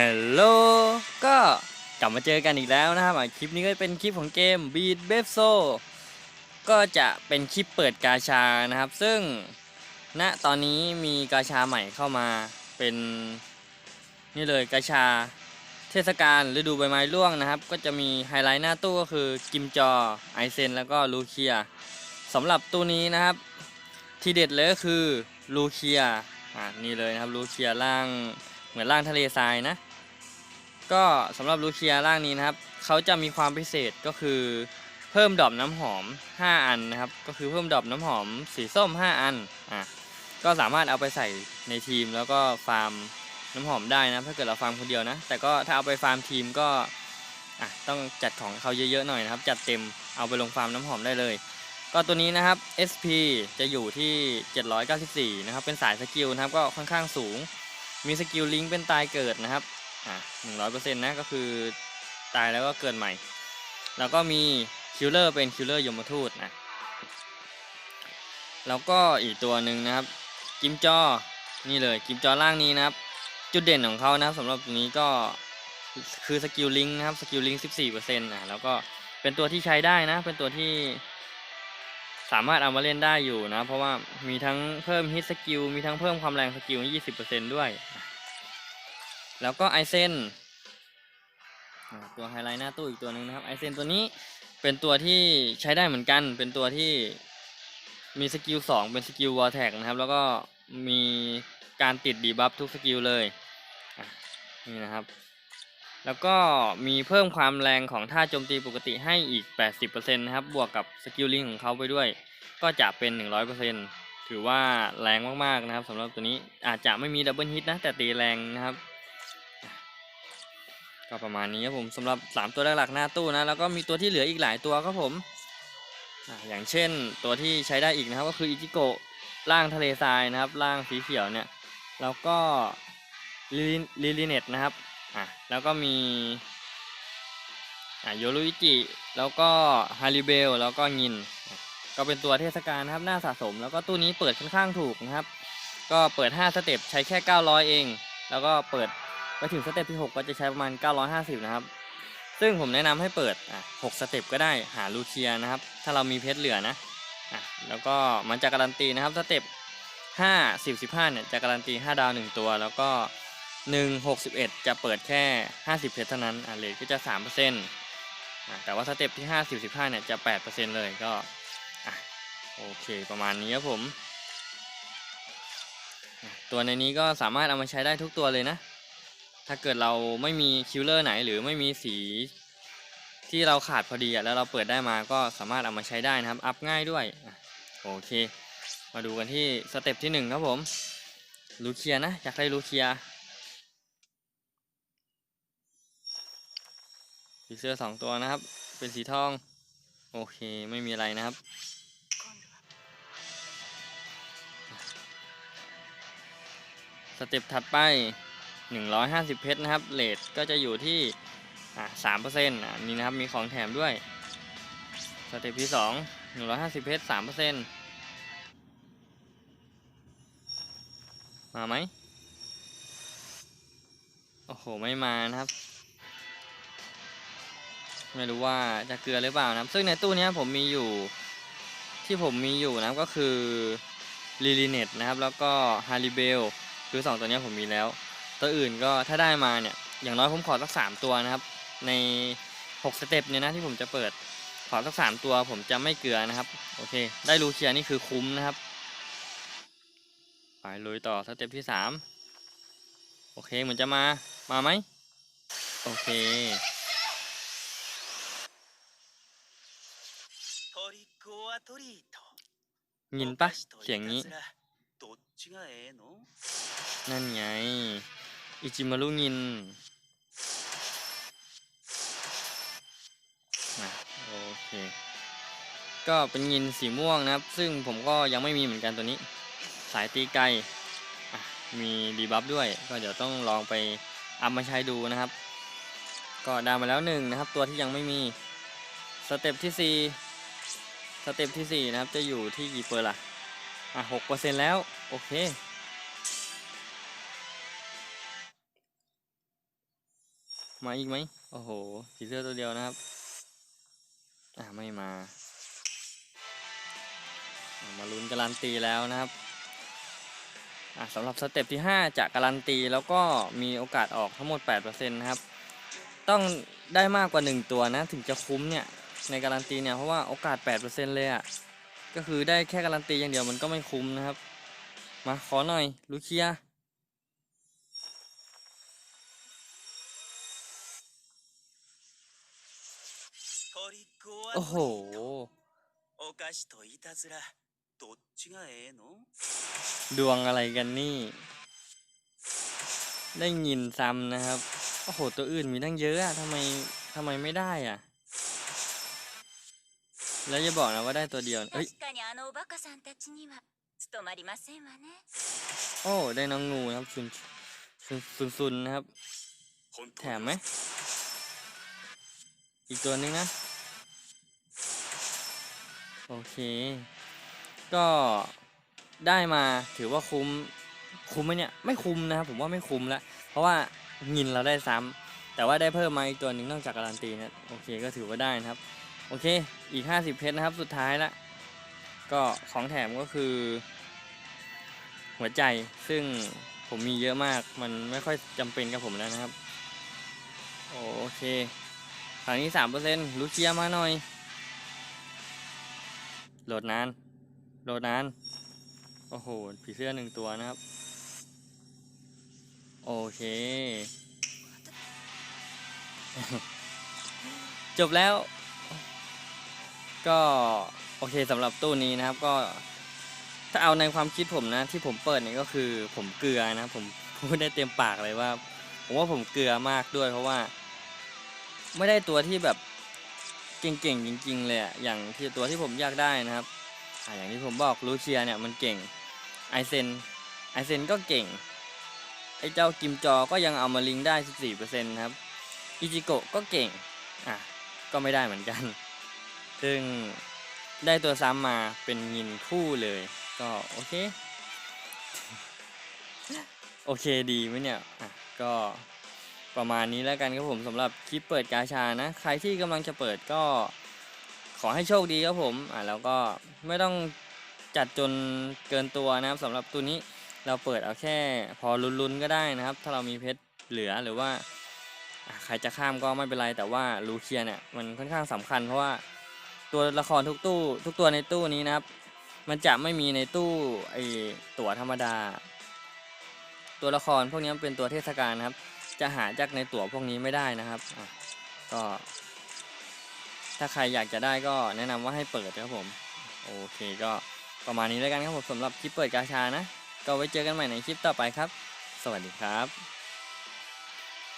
ฮัลโหล ก็กลับมาเจอกันอีกแล้วนะครับ คลิปนี้ก็เป็นคลิปของเกม Beat b e f So ก็จะเป็นคลิปเปิดกาชานะครับ ซึ่งณตอนนี้มีกาชาใหม่เข้ามาเป็นนี่เลยกาชาเทศกาลฤดูใบไม้ร่วงนะครับ ก็จะมีไฮไลท์หน้าตู้ก็คือกิมจอไอเซนแล้วก็ลูเคียสำหรับตู้นี้นะครับ ทีเด็ดเลยก็คือลูเคียอ่านี่เลยนะครับลูเคียร่างเหมือนร่างทะเลทรายนะ ก็สำหรับลูเคียร่างนี้นะครับเขาจะมีความพิเศษก็คือเพิ่มดอกน้ำหอม 5 อันนะครับ ก็คือเพิ่มดอกน้ำหอมสีส้ม 5 อันอะก็สามารถเอาไปใส่ในทีมแล้วก็ฟาร์มน้ำหอมได้นะถ้าเกิดเราฟาร์มคนเดียวนะ แต่ก็ถ้าเอาไปฟาร์มทีมก็อะต้องจัดของเขาเยอะๆหน่อยนะครับ จัดเต็มเอาไปลงฟาร์มน้ำหอมได้เลย ก็ตัวนี้นะครับ SP จะอยู่ที่ 794 นะครับ เป็นสายสกิลนะครับก็ค่อนข้างสูง มีสกิลลิงก์เป็นตายเกิดนะครับ อ่าหนึ่งร้อยเปอร์เซ็นต์นะก็คือตายแล้วก็เกิดใหม่ แล้วก็มีคิลเลอร์เป็นคิลเลอร์ยมทูตนะแล้วก็อีกตัวหนึ่งนะครับ กิมจอนี่เลยกิมจอล่างนี้นะครับ จุดเด่นของเขานะครับสำหรับตัวนี้ก็คือสกิลลิงนะครับสกิลลิงก์14%อะแล้วก็เป็นตัวที่ใช้ได้นะ เป็นตัวที่สามารถเอามาเล่นได้อยู่นะ เพราะว่ามีทั้งเพิ่มฮิตสกิลมีทั้งเพิ่มความแรงสกิล 20%ด้วย แล้วก็ไอเซนตัวไฮไลท์หน้าตู้อีกตัวหนึ่งนะครับไอเซนตัวนี้เป็นตัวที่ใช้ได้เหมือนกัน เป็นตัวที่มีสกิล2เป็นสกิลวอลแท็กนะครับ แล้วก็มีการติดดีบัฟทุกสกิลเลยนี่นะครับ แล้วก็มีเพิ่มความแรงของท่าโจมตีปกติให้อีก 80%นะครับ บวกกับสกิลลิงของเขาไปด้วย ก็จะเป็น 100%ถือว่าแรงมากๆนะครับสำหรับตัวนี้อาจจะไม่มีดับเบิลฮิตนะแต่ตีแรงนะครับ ก็ประมาณนี้ครับผมสำหรับ 3 ตัวหลักๆหน้าตู้นะแล้วก็มีตัวที่เหลืออีกหลายตัวครับผมอย่างเช่นตัวที่ใช้ได้อีกนะครับก็คืออิจิโกะร่างทะเลทรายนะครับร่างสีเขียวเนี่ยแล้วก็ลิลิเนตนะครับอะแล้วก็มีอะโยรุอิจิแล้วก็ฮาริเบลแล้วก็งิน ก็เป็นตัวเทศกาลนะครับน่าสะสม แล้วก็ตู้นี้เปิดค่อนข้างถูกนะครับ ก็เปิด 5 สเต็ปใช้แค่ 900 เอง แล้วก็เปิด ไปถึงสเต็ปที่ 6 ก็จะใช้ประมาณ 950 นะครับ ซึ่งผมแนะนำให้เปิดอะ6สเต็ปก็ได้หาลูเคียนะครับ ถ้าเรามีเพชรเหลือนะอะแล้วก็มันจะการันตีนะครับสเต็ป5 10 15เนี่ยจะการันตี 5 ดาว 1 ตัว แล้วก็ 1 61 จะเปิดแค่ 50 เพชรเท่านั้นอะเลทก็จะ 3%อะแต่ว่าสเต็ปที่ 5 10 15เนี่ยจะ 8%เลยก็อะโอเคประมาณนี้ครับผม ตัวในนี้ก็สามารถเอามาใช้ได้ทุกตัวเลยนะ ถ้าเกิดเราไม่มีคิลเลอร์ไหนหรือไม่มีสีที่เราขาดพอดีแล้วเราเปิดได้มาก็สามารถเอามาใช้ได้นะครับ อัพง่ายด้วยโอเค มาดูกันที่สเต็ปที่หนึ่งครับผมลูเคียนะ อยากได้ลูเคียสีเสื้อสองตัวนะครับ เป็นสีทอง โอเคไม่มีอะไรนะครับ สเต็ปถัดไป 150 เพชรนะครับเลทก็จะอยู่ที่อ่า3%อ่านี่นะครับมีของแถมด้วยสเต็ปที่2 150เพชร3%มาไหมโอ้โห ไม่มานะครับ ไม่รู้ว่าจะเกลือหรือเปล่านะครับ ซึ่งในตู้นี้ผมมีอยู่ที่ผมมีอยู่นะครับก็คือลิลิเนตนะครับ แล้วก็ฮาริเบลคือสองตัวนี้ผมมีแล้ว ตัวอื่นก็ถ้าได้มาเนี่ย อย่างน้อยผมขอสักสามตัวนะครับ ในหกสเต็ปเนี่ยนะที่ผมจะเปิด ขอสักสามตัวผมจะไม่เกลือนะครับ โอเค ได้ลูเคียนี่คือคุ้มนะครับ ไปลุยต่อสเต็ปที่สามโอเคเหมือนจะมา มาไหม โอเคยินปะเสียงนี้ นั่นไง อิจิมารุงินอะโอเค ก็เป็นยินสีม่วงนะครับ ซึ่งผมก็ยังไม่มีเหมือนกันตัวนี้ สายตีไกลมีดีบัฟด้วย ก็เดี๋ยวต้องลองไปเอามาใช้ดูนะครับ ก็ได้มาแล้วหนึ่งนะครับ ตัวที่ยังไม่มี สเต็ปที่สี่สเต็ปที่สี่นะครับ จะอยู่ที่กี่เปอร์ล่ะอะหกเปอร์เซ็นแล้ว โอเค มาอีกไหมโอ้โหผีเสื้อตัวเดียวนะครับ อ่าไม่มาอะมาลุ้นการันตีแล้วนะครับอะสำหรับสเต็ปที่ 5 จะการันตีแล้วก็มีโอกาสออกทั้งหมด 8%นะครับ ต้องได้มากกว่า 1 ตัวนะ ถึงจะคุ้มเนี่ย ในการันตีเนี่ย เพราะว่าโอกาส 8%เลยอะ่ะ ก็คือได้แค่การันตีอย่างเดียวมันก็ไม่คุ้มนะครับ มาขอหน่อยลูเคีย โอ้โห トリートお菓子といたずらどっちがええの ดวงอะไรกันนี่ ได้ยินซ้ำนะครับ โอ้โห ตัวอื่นมีตั้งเยอะอะทำไมทำไมไม่ได้อะแล้วอย่าบอกนะว่าได้ตัวเดียวเอ้ย 確かにあのおバカさんたちには務まりませんわね โอ้ ได้น้องงูนะครับซุนซุนซุนซุนนะครับ 本 แถ 当 มไหม อีกตัวนึงนะ โอเค ก็ได้มาถือว่าคุ้ม คุ้มไหมเนี่ย ไม่คุ้มนะครับ ผมว่าไม่คุ้มละเพราะว่างินเราได้ซ้ำแต่ว่าได้เพิ่มมาอีกตัวหนึ่งนอกจากการันตีนะโอเคก็ถือว่าได้นะครับ โอเค อีก 50 เพชรนะครับ สุดท้ายละ ก็ของแถมก็คือ หัวใจ ซึ่งผมมีเยอะมาก มันไม่ค่อยจำเป็นกับผมแล้วนะครับ โอเค คราวนี้สามเปอร์เซ็นต์ลูเชียมาหน่อย โหลดนาน โหลดนาน โอ้โห ผีเสื้อหนึ่งตัวนะครับ โอเค จบแล้ว ก็โอเคสำหรับตู้นี้นะครับ ก็ถ้าเอาในความคิดผมนะ ที่ผมเปิดเนี่ยก็คือผมเกลือนะผมพูดได้เต็มปากเลยว่า ผมว่าผมเกลือมากด้วยเพราะว่า ไม่ได้ตัวที่แบบ เก่งๆจริงๆเลยอะอย่างที่ตัวที่ผมอยากได้นะครับอ่าอย่างที่ผมบอกลูเชียเนี่ยมันเก่งไอเซนไอเซนก็เก่งไอเจ้ากิมจอก็ยังเอามาลิงก์ได้ 14%นะครับอิจิโกะก็เก่งอะก็ไม่ได้เหมือนกัน ซึ่งได้ตัวซ้ำมาเป็นยินคู่เลย ก็โอเค โอเคดีไหมเนี่ยอะก็ ประมาณนี้แล้วกันครับผมสำหรับคลิปเปิดกาชานะ ใครที่กำลังจะเปิดก็ขอให้โชคดีครับผมอะแล้วก็ไม่ต้องจัดจนเกินตัวนะครับสำหรับตัวนี้เราเปิดเอาแค่พอลุ้นๆก็ได้นะครับ ถ้าเรามีเพชรเหลือหรือว่าใครจะข้ามก็ไม่เป็นไรแต่ว่าลูเคียเนี่ยมันค่อนข้างสำคัญเพราะว่าตัวละครทุกตู้ ทุกตัวในตู้นี้นะครับ มันจะไม่มีในตู้ไอตั๋วธรรมดา ตัวละครพวกนี้เป็นตัวเทศกาลนะครับ จะหาจากในตั๋วพวกนี้ไม่ได้นะครับก็ ถ้าใครอยากจะได้ก็แนะนำว่าให้เปิดครับผม โอเคก็ประมาณนี้แล้วกันครับผมสำหรับคลิปเปิดกาชานะ ก็ไว้เจอกันใหม่ในคลิปต่อไปครับ สวัสดีครับ